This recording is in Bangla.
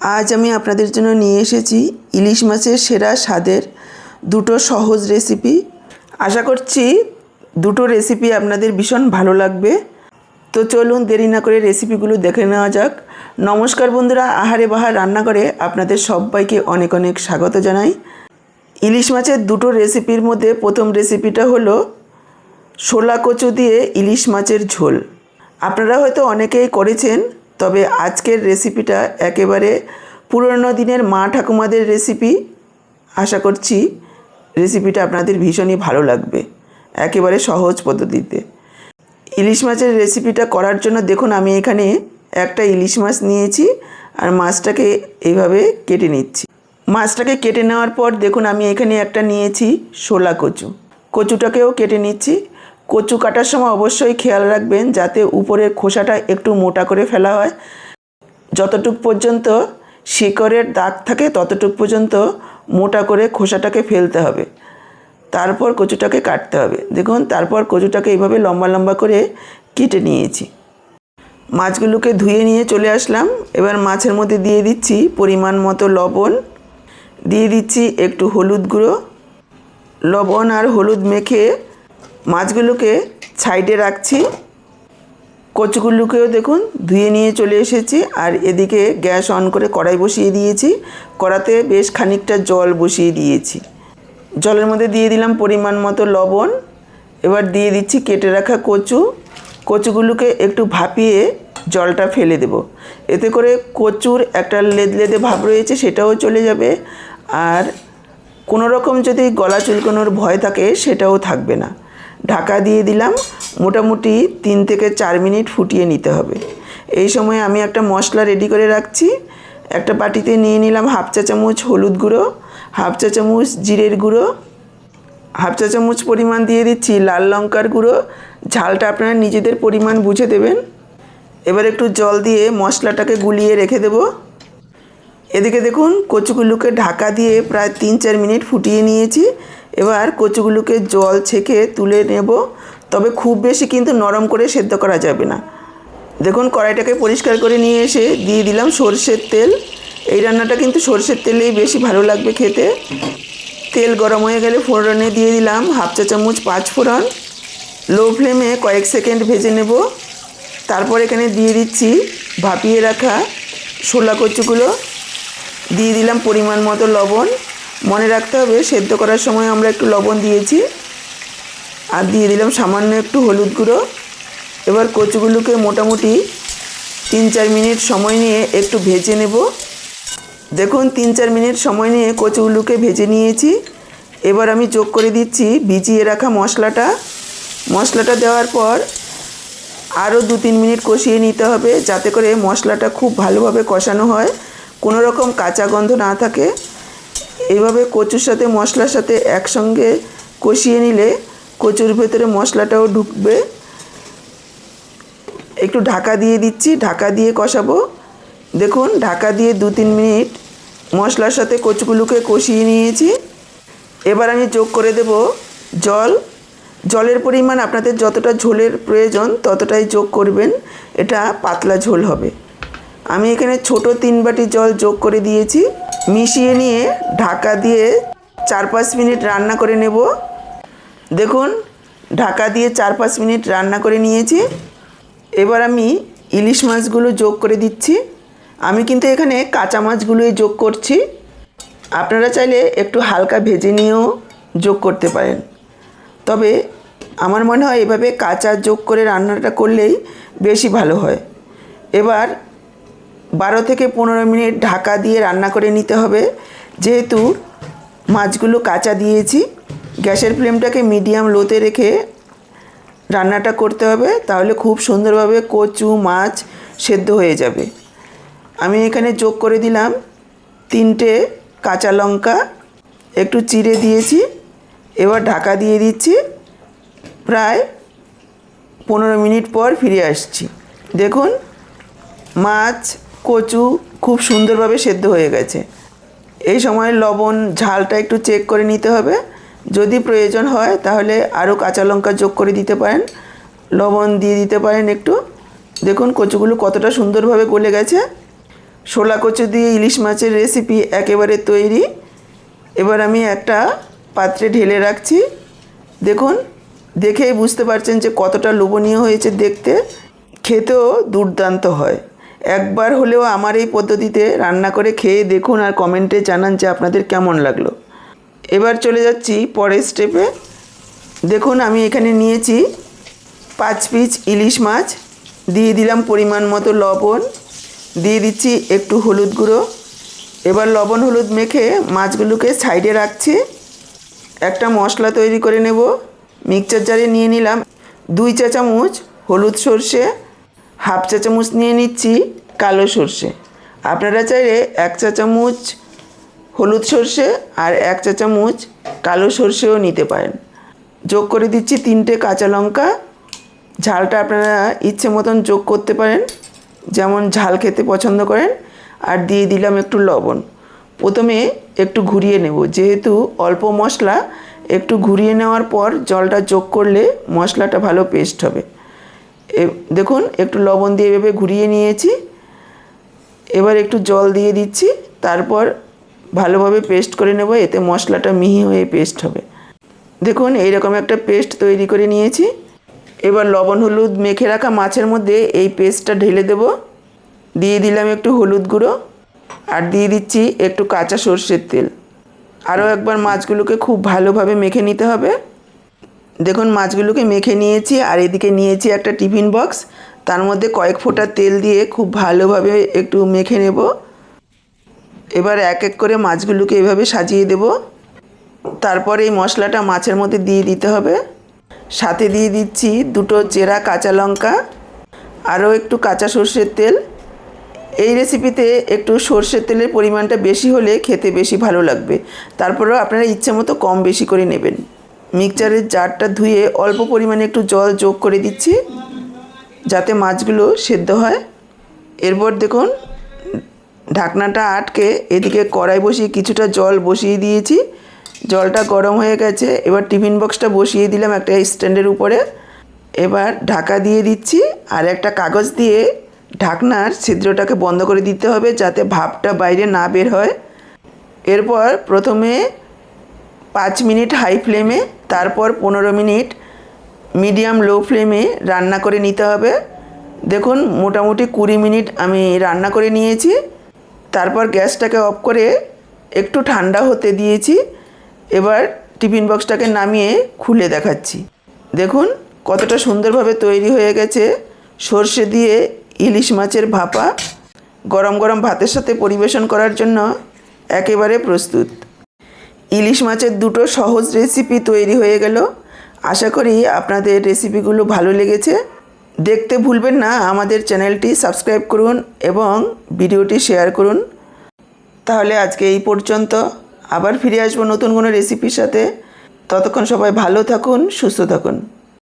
আজ আমি আপনাদের জন্য নিয়ে এসেছি ইলিশ মাছের সেরা স্বাদের দুটো সহজ রেসিপি আশা করছি দুটো রেসিপি আপনাদের ভীষণ ভালো লাগবে। তো চলুন দেরি না করে রেসিপিগুলো দেখে নেওয়া যাক। নমস্কার বন্ধুরা, আহারে বাহার রান্না করে আপনাদের সবাইকে অনেক অনেক স্বাগত জানাই। ইলিশ মাছের দুটো রেসিপির মধ্যে প্রথম রেসিপিটা হলো শোলা কচু দিয়ে ইলিশ মাছের ঝোল। আপনারা হয়তো অনেকেই করেছেন তবে আজকের রেসিপিটা একেবারে পুরনো দিনের মা ঠাকুমাদের রেসিপি। আশা করছি রেসিপিটা আপনাদের ভীষণই ভালো লাগবে, একেবারে সহজ পদ্ধতিতে। ইলিশ মাছের রেসিপিটা করার জন্য দেখুন, আমি এখানে একটা ইলিশ মাছ নিয়েছি আর মাছটাকে এইভাবে কেটে নিচ্ছি। মাছটাকে কেটে নেওয়ার পর দেখুন, আমি এখানে একটা নিয়েছি শোলা কচু। কচুটাকেও কেটে নিচ্ছি। কচু কাটার সময় অবশ্যই খেয়াল রাখবেন যাতে উপরের খোসাটা একটু মোটা করে ফেলা হয়। যতটুক পর্যন্ত শিকড়ের দাগ থাকে, ততটুক পর্যন্ত মোটা করে খোসাটাকে ফেলতে হবে। তারপর কচুটাকে কাটতে হবে। দেখুন, তারপর কচুটাকে এইভাবে লম্বা লম্বা করে কেটে নিয়েছি। মাছগুলোকে ধুয়ে নিয়ে চলে আসলাম। এবার মাছের মধ্যে দিয়ে দিচ্ছি পরিমাণ মতো লবণ। দিয়ে দিচ্ছি একটু হলুদ গুঁড়ো। লবণ আর হলুদ মেখে মাছগুলোকে সাইডে রাখছি। কচুগুলোকেও দেখুন ধুয়ে নিয়ে চলে এসেছি আর এদিকে গ্যাস অন করে কড়াই বসিয়ে দিয়েছি। কড়াতে বেশ খানিকটা জল বসিয়ে দিয়েছি। জলের মধ্যে দিয়ে দিলাম পরিমাণ মতো লবণ। এবার দিয়ে দিচ্ছি কেটে রাখা কচু। কচুগুলোকে একটু ভাপিয়ে জলটা ফেলে দেব। এতে করে কচুর একটা লেদলেদে ভাব রয়েছে সেটাও চলে যাবে। আর কোনো রকম যদি গলা চুলকানোর ভয় থাকে সেটাও থাকবে না। ঢাকা দিয়ে দিলাম। মোটামুটি তিন থেকে চার মিনিট ফুটিয়ে নিতে হবে। এই সময় আমি একটা মশলা রেডি করে রাখছি। একটা বাটিতে নিয়ে নিলাম হাফ চা চামচ হলুদ গুঁড়ো, হাফ চা চামচ জিরের গুঁড়ো, হাফ চা চামচ পরিমাণ দিয়ে দিচ্ছি লাল লঙ্কার গুঁড়ো। ঝালটা আপনারা নিজেদের পরিমাণ বুঝে দেবেন। এবার একটু জল দিয়ে মশলাটাকে গুলিয়ে রেখে দেবো। এদিকে দেখুন, কচুগুলোকে ঢাকা দিয়ে প্রায় তিন চার মিনিট ফুটিয়ে নিয়েছি। এবার কচুগুলোকে জল ছেঁকে তুলে নেব। তবে খুব বেশি কিন্তু নরম করে সেদ্ধ করা যাবে না। দেখুন, কড়াইটাকে পরিষ্কার করে নিয়ে এসে দিয়ে দিলাম সর্ষের তেল। এই রান্নাটা কিন্তু সর্ষের তেলেই বেশি ভালো লাগবে খেতে। তেল গরম হয়ে গেলে ফোড়নে দিয়ে দিলাম হাফ চা চামচ পাঁচ ফোড়ন। লো ফ্লেমে কয়েক সেকেন্ড ভেজে নেব। তারপর এখানে দিয়ে দিচ্ছি ভাপিয়ে রাখা শোলা কচুগুলো। দিয়ে দিলাম পরিমাণ মতো লবণ। মনে রাখতে হবে, সেদ্ধ করার সময় আমরা একটু লবণ দিয়েছি। আর দিয়ে দিলাম সামান্য একটু হলুদ গুঁড়ো। এবার কচুগুলোকে মোটামুটি তিন চার মিনিট সময় নিয়ে একটু ভেজে নেব। দেখুন, তিন চার মিনিট সময় নিয়ে কচুগুলোকে ভেজে নিয়েছি। এবার আমি যোগ করে দিচ্ছি ভিজিয়ে রাখা মশলাটা। মশলাটা দেওয়ার পর আরও দু তিন মিনিট কষিয়ে নিতে হবে, যাতে করে মশলাটা খুব ভালোভাবে কষানো হয়। কোনো রকম কাঁচা গন্ধ না থাকে। এইভাবে কচুর সাথে মশলার সাথে একসঙ্গে কষিয়ে নিলে কচুর ভেতরে মশলাটাও ঢুকবে। একটু ঢাকা দিয়ে দিচ্ছি, ঢাকা দিয়ে কষাবো। দেখুন, ঢাকা দিয়ে দু তিন মিনিট মশলার সাথে কচুগুলোকে কষিয়ে নিয়েছি। এবার আমি যোগ করে দেব জল। জলের পরিমাণ আপনাদের যতটা ঝোলের প্রয়োজন ততটাই যোগ করবেন। এটা পাতলা ঝোল হবে। আমি এখানে ছোট তিন বাটি জল যোগ করে দিয়েছি। মিশিয়ে নিয়ে ঢাকা দিয়ে চার পাঁচ মিনিট রান্না করে নেব। দেখুন, ঢাকা দিয়ে চার পাঁচ মিনিট রান্না করে নিয়েছি। এবার আমি ইলিশ মাছগুলো যোগ করে দিচ্ছি। আমি কিন্তু এখানে কাঁচা মাছগুলোই যোগ করছি। আপনারা চাইলে একটু হালকা ভেজে নিয়েও যোগ করতে পারেন। তবে আমার মনে হয় এভাবে কাঁচা যোগ করে রান্নাটা করলেই বেশি ভালো হয়। এবার বারো থেকে পনেরো মিনিট ঢাকা দিয়ে রান্না করে নিতে হবে। যেহেতু মাছগুলো কাঁচা দিয়েছি, গ্যাসের ফ্লেমটাকে মিডিয়াম লোতে রেখে রান্নাটা করতে হবে, তাহলে খুব সুন্দরভাবে কচু, মাছ সেদ্ধ হয়ে যাবে। আমি এখানে যোগ করে দিলাম তিনটে কাঁচা লঙ্কা, একটু চিড়ে দিয়েছি, এবার ঢাকা দিয়ে দিচ্ছি, প্রায় পনেরো মিনিট পর ফিরে আসছি। দেখুন, মাছ কচু খুব সুন্দরভাবে সেদ্ধ হয়ে গেছে। এই সময় লবণ, ঝালটা একটু চেক করে নিতে হবে। যদি প্রয়োজন হয়, তাহলে আরও কাঁচা লঙ্কা যোগ করে দিতে পারেন। লবণ দিয়ে দিতে পারেন একটু। দেখুন কচুগুলো কতটা সুন্দরভাবে গলে গেছে। শোলা কচু দিয়ে ইলিশ মাছের রেসিপি একেবারে তৈরি। এবার আমি একটা পাত্রে ঢেলে রাখছি। দেখুন, দেখেই বুঝতে পারছেন যে কতটা লোভনীয় হয়েছে দেখতে। খেতেও দুর্দান্ত হয়। একবার হলেও আমার এই পদ্ধতিতে রান্না করে খেয়ে দেখুন আর কমেন্টে জানান যে আপনাদের কেমন লাগল। এবার চলে যাচ্ছি পরের স্টেপে দেখুন আমি এখানে নিয়েছি পাঁচ পিস ইলিশ মাছ, দিয়ে দিলাম পরিমাণ মতো লবণ, দিয়ে দিচ্ছি একটু হলুদ গুঁড়ো। এবার লবণ হলুদ মেখে মাছগুলোকে সাইডে রাখছি। একটা মশলা তৈরি করে নেব। মিক্সচার জারে নিয়ে নিলাম দুই চা চামচ হলুদ সর্ষে হাফ চা চামচ নিয়ে নিচ্ছি কালো সর্ষে। আপনারা চাইলে এক চা চামচ হলুদ সর্ষে আর এক চা চামচ কালো সর্ষেও নিতে পারেন। যোগ করে দিচ্ছি তিনটে কাঁচা লঙ্কা। ঝালটা আপনারা ইচ্ছে মতন যোগ করতে পারেন, যেমন ঝাল খেতে পছন্দ করেন। আর দিয়ে দিলাম একটু লবণ। প্রথমে একটু ঘুরিয়ে নেব, যেহেতু অল্প মশলা, একটু ঘুরিয়ে নেওয়ার পর জলটা যোগ করলে মশলাটা ভালো পেস্ট হবে। দেখুন, একটু লবণ দিয়ে এভাবে ঘুরিয়ে নিয়েছি। এবার একটু জল দিয়ে দিচ্ছি, তারপর ভালোভাবে পেস্ট করে নেব, এতে মশলাটা মিহি হয়ে পেস্ট হবে। দেখুন, এইরকম একটা পেস্ট তৈরি করে নিয়েছি। এবার লবণ হলুদ মেখে রাখা মাছের মধ্যে এই পেস্টটা ঢেলে দেব। দিয়ে দিলাম একটু হলুদ গুঁড়ো, আর দিয়ে দিচ্ছি একটু কাঁচা সর্ষের তেল। আরও একবার মাছগুলোকে খুব ভালোভাবে মেখে নিতে হবে। দেখুন মাছগুলোকে মেখে নিয়েছি, আর এদিকে নিয়েছি একটা টিফিন বক্স। তার মধ্যে কয়েক ফোঁটা তেল দিয়ে খুব ভালোভাবে একটু মেখে নেব। এবার এক এক করে মাছগুলোকে এভাবে সাজিয়ে দেব। তারপর এই মশলাটা মাছের মধ্যে দিয়ে দিতে হবে। সাথে দিয়ে দিচ্ছি দুটো চেরা কাঁচা লঙ্কা, আরও একটু কাঁচা সর্ষের তেল। এই রেসিপিতে একটু সর্ষের তেলের পরিমাণটা বেশি হলে খেতে বেশি ভালো লাগবে। তারপরেও আপনারা ইচ্ছে মতো কম বেশি করে নেবেন। মিক্সচারের জারটা ধুয়ে অল্প পরিমাণে একটু জল যোগ করে দিচ্ছি, যাতে মাছগুলো সেদ্ধ হয়। এরপর দেখুন, ঢাকনাটা আটকে এদিকে কড়াই বসিয়ে কিছুটা জল বসিয়ে দিয়েছি। জলটা গরম হয়ে গেছে, এবার টিফিন বক্সটা বসিয়ে দিলাম একটা স্ট্যান্ডের উপরে। এবার ঢাকা দিয়ে দিচ্ছি, আর একটা কাগজ দিয়ে ঢাকনার ছিদ্রটাকে বন্ধ করে দিতে হবে, যাতে ভাপটা বাইরে না বের হয়। এরপর প্রথমে পাঁচ মিনিট হাই ফ্লেমে, তারপর পনেরো মিনিট মিডিয়াম লো ফ্লেমে রান্না করে নিতে হবে। দেখুন, মোটামুটি কুড়ি মিনিট আমি রান্না করে নিয়েছি। তারপর গ্যাসটাকে অফ করে একটু ঠান্ডা হতে দিয়েছি। এবার টিফিন বক্সটাকে নামিয়ে খুলে দেখাচ্ছি। দেখুন, কতটা সুন্দরভাবে তৈরি হয়ে গেছে। সর্ষে দিয়ে ইলিশ মাছের ভাপা। গরম গরম ভাতের সাথে পরিবেশন করার জন্য একেবারে প্রস্তুত। ইলিশ মাছের দুটো সহজ রেসিপি তৈরি হয়ে গেল। আশা করি আপনাদের রেসিপিগুলো ভালো লেগেছে। দেখতে ভুলবেন না, আমাদের চ্যানেলটি সাবস্ক্রাইব করুন এবং ভিডিওটি শেয়ার করুন। তাহলে আজকে এই পর্যন্ত। আবার ফিরে আসব নতুন কোনো রেসিপির সাথে। ততক্ষণ সবাই ভালো থাকুন, সুস্থ থাকুন।